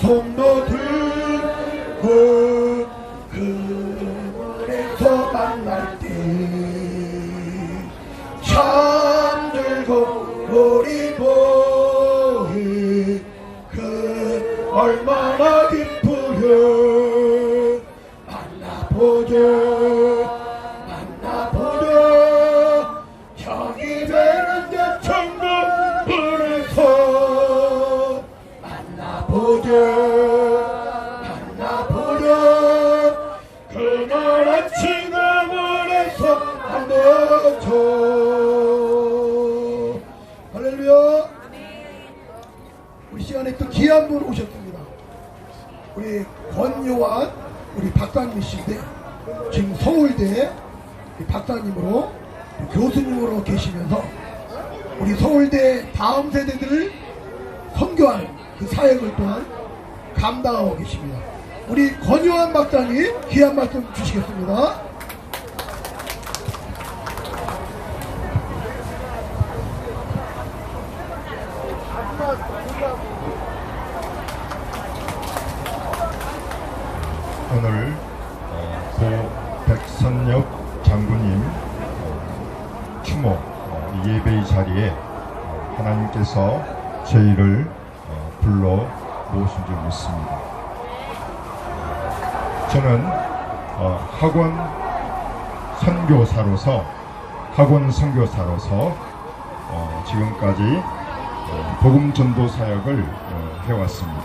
손도 들 교수님으로 계시면서 우리 서울대 다음 세대들을 선교하는 그 사역을 또한 감당하고 계십니다. 우리 권요한 박사님 귀한 말씀 주시겠습니다. 오늘 어, 고 백선엽 장군님 어, 추모 어, 예배의 자리에 어, 하나님께서 저희를 어, 불러 모신 줄 믿습니다. 저는 어, 학원 선교사로서 학원 선교사로서 어, 지금까지 어, 복음 전도 사역을 어, 해왔습니다.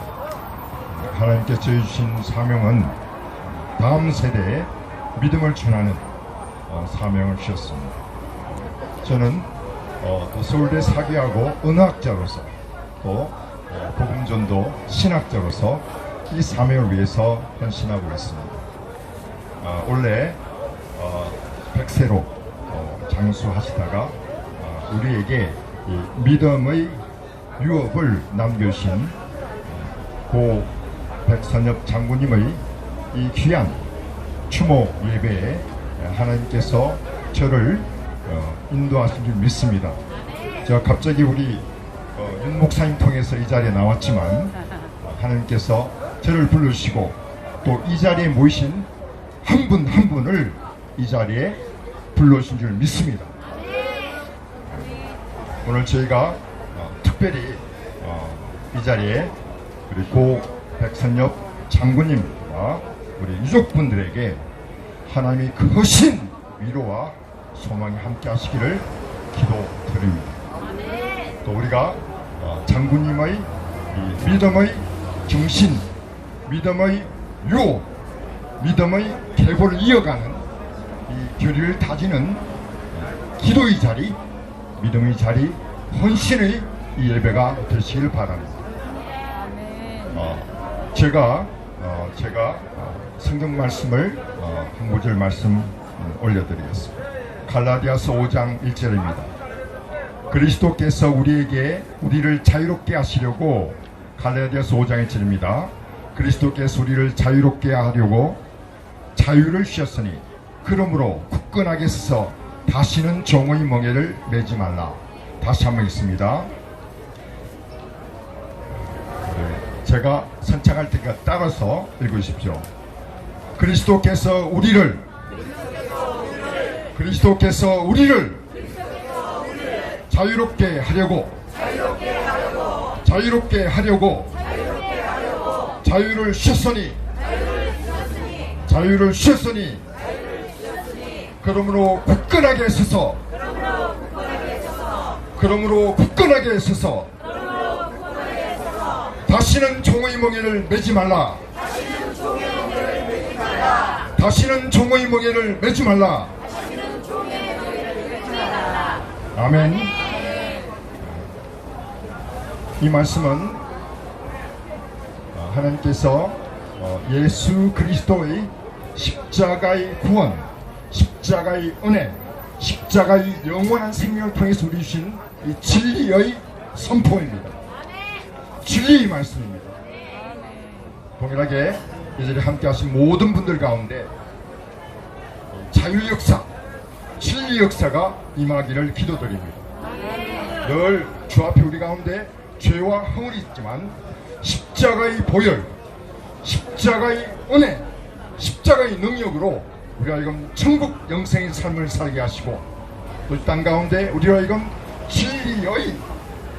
하나님께서 주신 사명은 다음 세대에 믿음을 전하는 어, 사명을 주셨습니다. 저는 어, 또 서울대 사기하고 은학자로서 또 어, 복음전도 신학자로서 이 사명을 위해서 헌신하고 있습니다. 아, 원래 어, 백세로 어, 장수하시다가 어, 우리에게 이 믿음의 유업을 남겨주신 어, 고 백선엽 장군님의 이 귀한 추모 예배에 하나님께서 저를 어, 인도하신 줄 믿습니다. 제가 갑자기 우리 어, 윤 목사님 통해서 이 자리에 나왔지만 하나님께서 저를 불러주시고 또 이 자리에 모이신 한 분한 분을 이 자리에 불러주신 줄 믿습니다. 오늘 저희가 어, 특별히 어, 이 자리에 우리 고 백선엽 장군님과 우리 유족분들에게 하나님이 크신 위로와 소망이 함께 하시기를 기도드립니다. 또 우리가 어, 장군님의 이 믿음의 중심, 믿음의 유, 믿음의 계보를 이어가는 이 교리를 다지는 기도의 자리, 믿음의 자리, 헌신의 이 예배가 되시길 바랍니다. 어, 제가 어, 제가 어, 성경 말씀을 어, 한 구절 말씀 음, 올려드리겠습니다. 갈라디아서 5장 1절입니다. 그리스도께서 우리에게 우리를 자유롭게 하시려고 갈라디아서 5장 1절입니다. 그리스도께서 우리를 자유롭게 하려고 자유를 주셨으니 그러므로 굳건하게 서서 다시는 종의 멍에를 매지 말라. 다시 한번 있습니다. 네, 제가 선창할 테니까 따라서 읽으십시오. 그리스도께서 우리를 그리스도께서 우리를 자유롭게 하려고 자유롭게 하려고 자유를 주셨으니 자유를 주셨으니 그러므로 굳건하게 서서 그러므로 굳건하게 서서 다시는 종의 멍에를 매지 말라. 다시는 종의 멍에를 매지 말라 아멘 이 말씀은 어, 하나님께서 어, 예수 그리스도의 십자가의 구원, 십자가의 은혜, 십자가의 영원한 생명을 통해서 우리 주신 이 진리의 선포입니다. 진리의 말씀입니다. 동일하게 이 자리에 함께 하신 모든 분들 가운데 자유 역사, 진리 역사가 임하기를 기도드립니다. 늘 주 앞에 우리 가운데 죄와 허물이 있지만 십자가의 보혈, 십자가의 은혜, 십자가의 능력으로 우리가 이금 천국 영생의 삶을 살게 하시고 또이땅 가운데 우리가 이금 진리의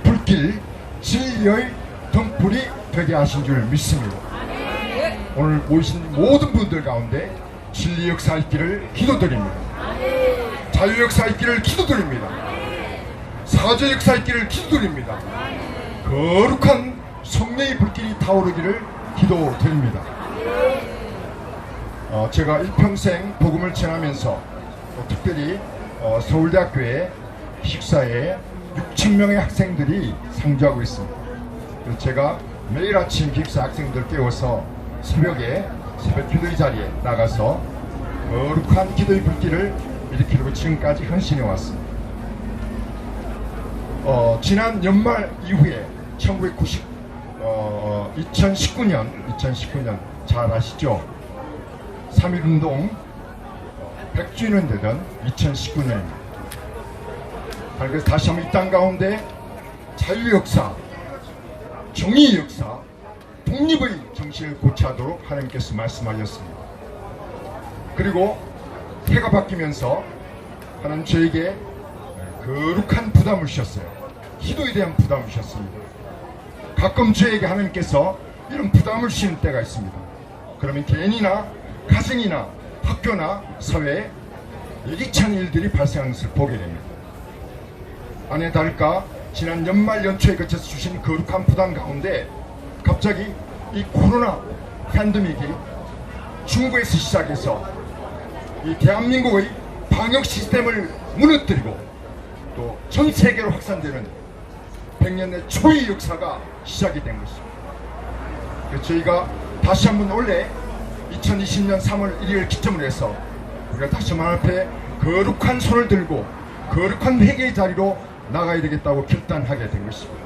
불길, 진리의 등불이 되게 하신 줄 믿습니다. 오늘 모이신 모든 분들 가운데 진리 역사 있기를 기도드립니다. 자유 역사 있기를 기도드립니다. 사죄 역사 있기를 기도드립니다. 거룩한 성령의 불길이 타오르기를 기도드립니다. 어, 제가 일평생 복음을 전하면서 어, 특별히 어, 서울대학교의 식사에 6,000명의 학생들이 상주하고 있습니다. 제가 매일 아침 기숙사 학생들 깨워서 새벽에 새벽 기도의 자리에 나가서 거룩한 기도의 불길을 일으키려고 지금까지 헌신해 왔습니다. 어, 지난 연말 이후에 1990, 어, 2019년, 2019년 잘 아시죠? 3.1운동 100주년 되던 2019년입니다. 그래서 다시 한번 이 땅 가운데 자유 역사, 정의 역사, 독립의 정신을 고치하도록 하나님께서 말씀하셨습니다. 그리고 해가 바뀌면서 하나님 저에게 거룩한 부담을 주셨어요. 기도에 대한 부담을 주셨습니다. 가끔 저에게 하나님께서 이런 부담을 주시는 때가 있습니다. 그러면 개인이나 가정이나 학교나 사회에 않은 일들이 발생하는 것을 보게 됩니다. 아내 달까 지난 연말 연초에 거쳐서 주신 거룩한 부담 가운데 갑자기 이 코로나 팬데믹이 중국에서 시작해서 이 대한민국의 방역 시스템을 무너뜨리고 또 전 세계로 확산되는 100년의 초의 역사가 시작이 된 것입니다. 저희가 다시 한번 올해 2020년 3월 1일 기점으로 해서 우리가 다시 만 앞에 거룩한 손을 들고 거룩한 회개의 자리로 나가야 되겠다고 결단하게 된 것입니다.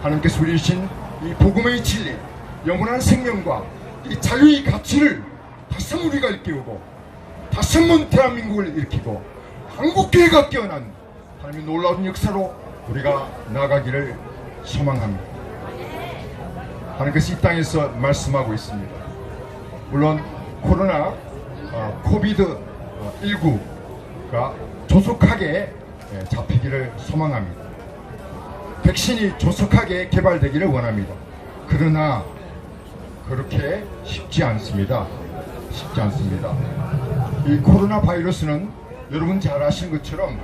하나님께서 우리 주신 이 복음의 진리, 영원한 생명과 이 자유의 가치를 다시 우리가 일깨우고 다시 한번 대한민국을 일으키고 한국교회가 깨어난 하나님의 놀라운 역사로 우리가 나가기를 소망합니다. 하나님께서 이 땅에서 말씀하고 있습니다. 물론 코로나 어, 코비드 19가 조속하게 예, 잡히기를 소망합니다. 백신이 조속하게 개발되기를 원합니다. 그러나 그렇게 쉽지 않습니다. 쉽지 않습니다. 이 코로나 바이러스는 여러분 잘 아시는 것처럼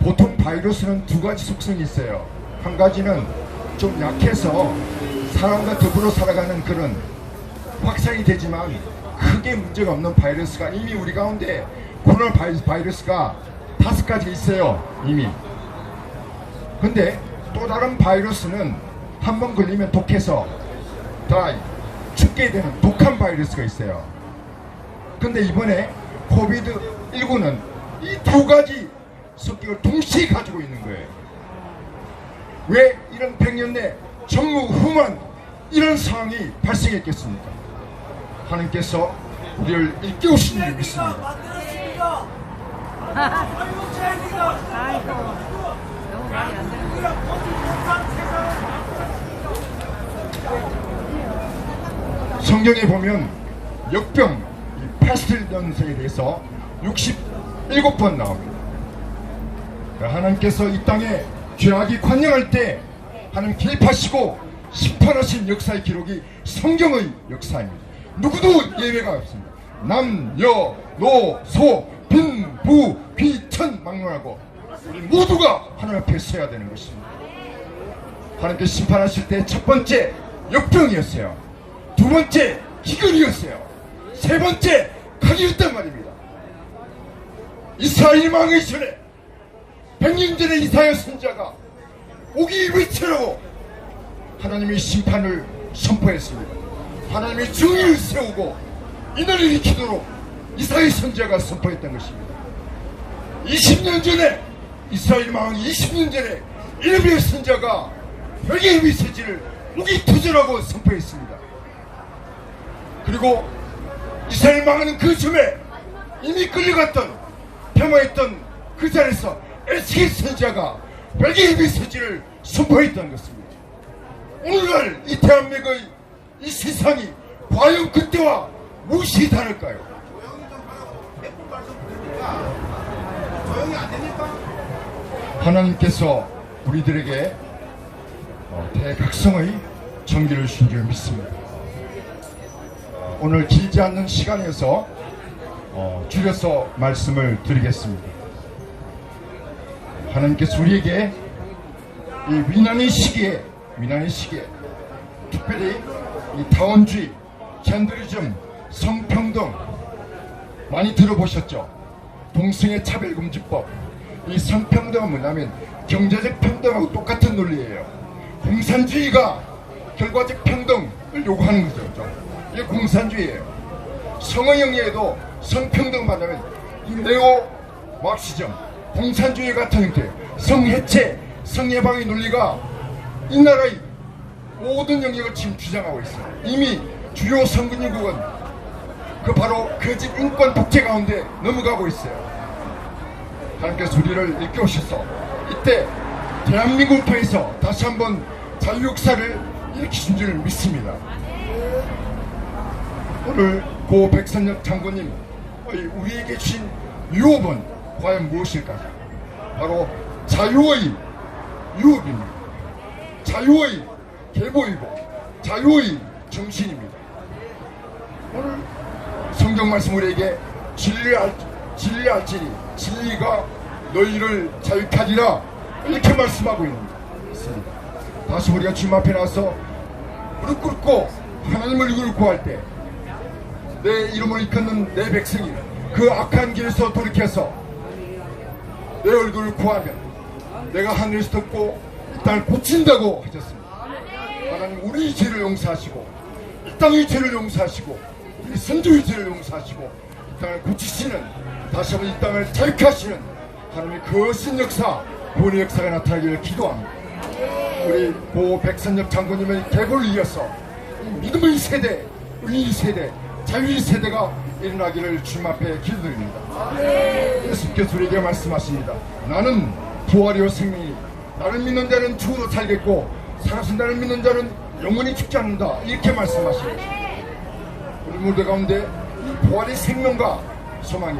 보통 바이러스는 두 가지 속성이 있어요. 한 가지는 좀 약해서 사람과 더불어 살아가는 그런 확산이 되지만 크게 문제가 없는 바이러스가 이미 우리 가운데 코로나 바이- 바이러스가 다섯 가지 있어요. 이미. 근데 또 다른 바이러스는 한 번 걸리면 독해서 다 죽게 되는 독한 바이러스가 있어요. 근데 이번에 코비드 19는 이 두 가지 성격을 동시에 가지고 있는 거예요. 왜 이런 100년 내 전무후무한 이런 상황이 발생했겠습니까? 하나님께서 우리를 일깨우신 줄 믿습니다. 성경에 보면 역병, 이 패스트 연세에 대해서 67번 나옵니다. 하나님께서 이 땅에 죄악이 관영할 때 하나님 개입하시고 심판하신 역사의 기록이 성경의 역사입니다. 누구도 예외가 없습니다. 남, 여, 노, 소, 빈, 부, 귀, 천 막론하고 우리 모두가 하나님 앞에 서야 되는 것입니다. 하나님께 심판하실 때 첫 번째 역병이었어요. 두 번째 기근이었어요. 세 번째 각이었단 말입니다. 이스라엘 망하기 전에 100년 전에 이사야 선자가 오기 위치라고 하나님의 심판을 선포했습니다. 하나님의 정의를 세우고 이날을 일으키도록 이사야 선자가 선포했던 것입니다. 20년 전에 이스라엘 망 20년 전에 이르비의 선자가 별개의 메시지를 우기 투절하고 선포했습니다. 그리고 이스라엘 망하는 그 즈음에 이미 끌려갔던 폄하했던 그 자리에서 에스겔 선지자가 별개의 메시지를 선포했던 것입니다. 오늘날 이 대한민국의 이 세상이 과연 그때와 무엇이 다를까요? 하나님께서 우리들에게 어, 대각성의 정기를 주신 줄 믿습니다. 어, 오늘 길지 않는 시간에서 어, 줄여서 말씀을 드리겠습니다. 하나님께서 우리에게 이 위난의 시기에 위난의 시기에 특별히 이 다원주의, 젠더리즘, 성평등 많이 들어보셨죠? 동성애 차별금지법 이 성평등은 뭐냐면 경제적 평등하고 똑같은 논리예요. 공산주의가 결과적 평등을 요구하는 거죠. 이게 공산주의예요. 성의 영예에도 성평등 이 네오 막시즘, 공산주의 같은 형태, 성해체, 성예방의 논리가 이 나라의 모든 영역을 지금 주장하고 있어요. 이미 주요 선진국은 그 바로 거짓 인권 독재 가운데 넘어가고 있어요. 하나님께서 우리를 일깨우셔서 이때 대한민국 통해서 다시 한번 자유 역사를 일으키신 줄 믿습니다. 오늘 고 백선엽 장군님 우리에게 주신 유업은 과연 무엇일까요? 바로 자유의 유업입니다. 자유의 계보이고 자유의 정신입니다. 오늘 성경 말씀 우리에게 진리할 진리할지니 진리가 너희를 자유케 하리라 이렇게 말씀하고 있습니다. 다시 우리가 주님 앞에 나서 무릎 꿇고 하나님을 구할 때 내 이름을 일컫는 내 백성이 그 악한 길에서 돌이켜서 내 얼굴을 구하면 내가 하늘에서 듣고 이 땅을 고친다고 하셨습니다. 하나님 우리 죄를 용서하시고 이 땅의 죄를 용서하시고 우리 선조의 죄를 용서하시고 이 땅을 고치시는 다시 한번 이 땅을 자유케 하시는 하나님의 거신 역사 본의 역사가 나타나기를 기도합니다. 우리 고 백선엽 장군님의 계보를 이어서 이 믿음의 세대, 의의 세대, 자유의 세대가 일어나기를 주님 앞에 기도드립니다. 예수께서 우리에게 말씀하십니다. 나는 부활이요 생명이 나를 믿는 자는 죽어도 살겠고 살아서 나를 믿는 자는 영원히 죽지 않는다. 이렇게 말씀하십니다. 우리 무대 가운데 이 부활의 생명과 소망이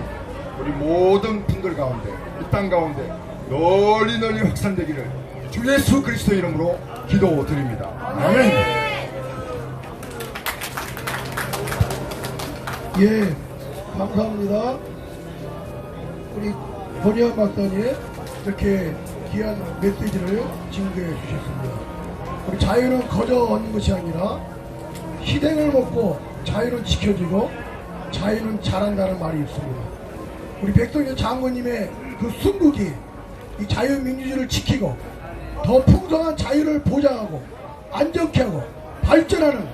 우리 모든 분들 가운데 이 땅 가운데 널리 널리 확산되기를 주 예수 그리스도 이름으로 기도드립니다. 아멘. 예, 감사합니다. 우리 권희환 박사님 이렇게 귀한 메시지를 증거해 주셨습니다. 우리 자유는 거저 얻는 것이 아니라 희생을 먹고 자유는 지켜지고 자유는 잘한다는 말이 있습니다. 우리 백동현 장군님의 그 순국이 이 자유민주주의를 지키고 더 풍성한 자유를 보장하고 안정케 하고 발전하는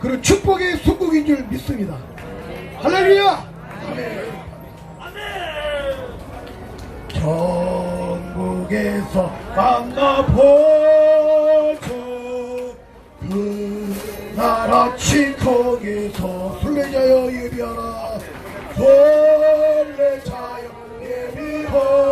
그런 축복의 순국인 줄 믿습니다. 할렐루야! 전국에서 만나보죠. 그 나라 친척에서 순례자여 예비하라. 순례자여 예비하라.